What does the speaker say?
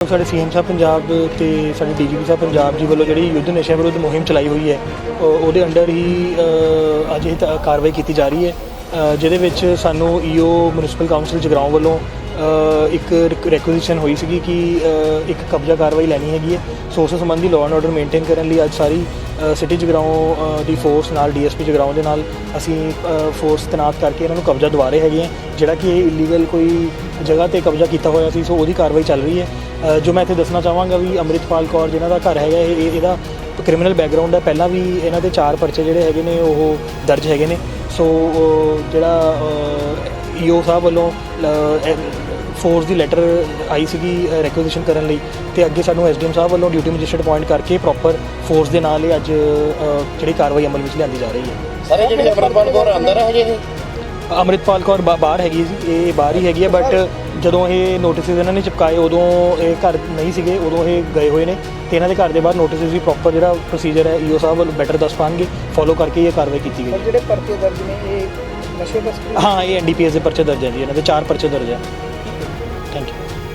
ਸਾਡੇ ਸੀਐਮ ਸਾਹਿਬ ਪੰਜਾਬ ਤੇ ਸਾਡੇ ਡੀਜੀਪੀ ਸਾਹਿਬ ਪੰਜਾਬ ਜੀ ਵੱਲੋਂ ਜਿਹੜੀ ਯੁੱਧ ਨਸ਼ਿਆਂ ਵਿਰੁੱਧ ਮੁਹਿੰਮ ਚਲਾਈ ਹੋਈ ਹੈ ਉਹਦੇ ਅੰਡਰ ਹੀ ਅੱਜ ਇਹ ਤਾਂ ਕਾਰਵਾਈ ਕੀਤੀ ਜਾ ਰਹੀ ਹੈ। ਜਿਹਦੇ ਵਿੱਚ ਸਾਨੂੰ ਈਓ ਮਿਊਨਿਸਪਲ ਕਾਉਂਸਲ ਜਗਰਾਉਂ ਵੱਲੋਂ ਅ, ਇੱਕ ਰੈਕੁਜੀਸ਼ਨ ਹੋਈ ਸੀਗੀ ਕਿ ਇੱਕ ਕਬਜ਼ਾ ਕਾਰਵਾਈ ਲੈਣੀ ਹੈਗੀ ਹੈ। ਸੋ ਉਸ ਸੰਬੰਧੀ ਲਾਅ ਐਂਡ ਆਰਡਰ ਮੇਨਟੇਨ ਕਰਨ ਲਈ ਅੱਜ ਸਾਰੀ ਸਿਟੀ ਜਗਰਾਉਂ ਦੀ ਫੋਰਸ ਨਾਲ ਡੀਐਸਪੀ ਜਗਰਾਉਂ ਦੇ ਨਾਲ ਅਸੀਂ ਫੋਰਸ ਤੈਨਾਤ ਕਰਕੇ ਇਹਨਾਂ ਨੂੰ ਕਬਜ਼ਾ ਦਵਾ ਰਹੇ ਹੈਗੇ ਹਾਂ। ਜਿਹੜਾ ਕਿ ਇਹ ਇਲੀਗਲ ਕੋਈ ਜਗ੍ਹਾ ਤੇ ਕਬਜ਼ਾ ਕੀਤਾ ਹੋਇਆ ਸੀ, ਸੋ ਉਹਦੀ ਕਾਰਵਾਈ ਚੱਲ ਰਹੀ ਹੈ। ਜੋ ਮੈਂ ਇੱਥੇ ਦੱਸਣਾ ਚਾਹਾਂਗਾ ਵੀ ਅੰਮ੍ਰਿਤਪਾਲ ਕੌਰ ਜਿਨ੍ਹਾਂ ਦਾ ਘਰ ਹੈਗਾ, ਇਹ ਇਹਦਾ ਕ੍ਰਿਮੀਨਲ ਬੈਕਗ੍ਰਾਉਂਡ ਹੈ। ਪਹਿਲਾਂ ਵੀ ਇਹਨਾਂ ਦੇ ਚਾਰ ਪਰਚੇ ਜਿਹੜੇ ਹੈਗੇ ਨੇ, ਉਹ ਦਰਜ ਹੈਗੇ ਨੇ। ਸੋ, ਉਹ ਜਿਹੜਾ ਈਓ ਸਾਹਿਬ ਵੱਲੋਂ ਫੋਰਸ ਦੀ ਲੈਟਰ ਆਈ ਸੀਗੀ ਰੈਕੁਜੀਸ਼ਨ ਕਰਨ ਲਈ ਤੇ ਅੱਗੇ ਸਾਨੂੰ ਐਸਡੀਐਮ ਸਾਹਿਬ ਵੱਲੋਂ ਡਿਊਟੀ ਮੈਜਿਸਟਰੇਟ ਅਪਾਇੰਟ ਕਰਕੇ ਪ੍ਰੋਪਰ ਫੋਰਸ ਦੇ ਨਾਲ ਇਹ ਅੱਜ ਜਿਹੜੀ ਕਾਰਵਾਈ ਅਮਲ ਵਿੱਚ ਲਿਆਂਦੀ ਜਾ ਰਹੀ ਹੈ। ਸਾਰੇ ਜਿਹੜੇ ਅਮਰਪਾਲ ਕੌਰ ਅੰਦਰ ਹੈ ਹਜੇ ਅੰਮ੍ਰਿਤਪਾਲ ਕੌਰ ਬਾ- ਬਾਹਰ ਹੈਗੀ ਸੀ ਇਹ ਬਾਹਰ ਹੀ ਹੈਗੀ ਹੈ ਬਟ ਜਦੋਂ ਇਹ ਨੋਟਿਸ ਇਹਨਾਂ ਨੇ ਚਿਪਕਾਏ ਉਦੋਂ ਇਹ ਘਰ ਨਹੀਂ ਸੀਗੇ ਉਦੋਂ ਇਹ ਗਏ ਹੋਏ ਨੇ ਤੇ ਇਹਨਾਂ ਦੇ ਘਰ ਦੇ ਬਾਹਰ ਨੋਟਿਸ ਵੀ ਪ੍ਰੋਪਰ ਜਿਹੜਾ ਪ੍ਰੋਸੀਜਰ ਹੈ ਈਓ ਸਾਹਿਬ ਵੱਲੋਂ ਬੈਟਰ ਦੱਸ ਪਾਣਗੇ ਫੋਲੋ ਕਰਕੇ ਇਹ ਕਾਰਵਾਈ ਕੀਤੀ ਗਈ ਜਿਹੜੇ ਪਰਚੇ ਦਰਜ ਨੇ ਇਹ ਨਸ਼ੇ ਤਸਕਰੀ ਹਾਂ ਇਹ ਐਨਡੀਪੀਐਸ ਦੇ ਪਰਚੇ ਦਰਜ ਹੈ ਜੀ ਇਹਨਾਂ ਦੇ ਚਾਰ ਪਰਚੇ ਦਰਜ ਹੈ। Thank you.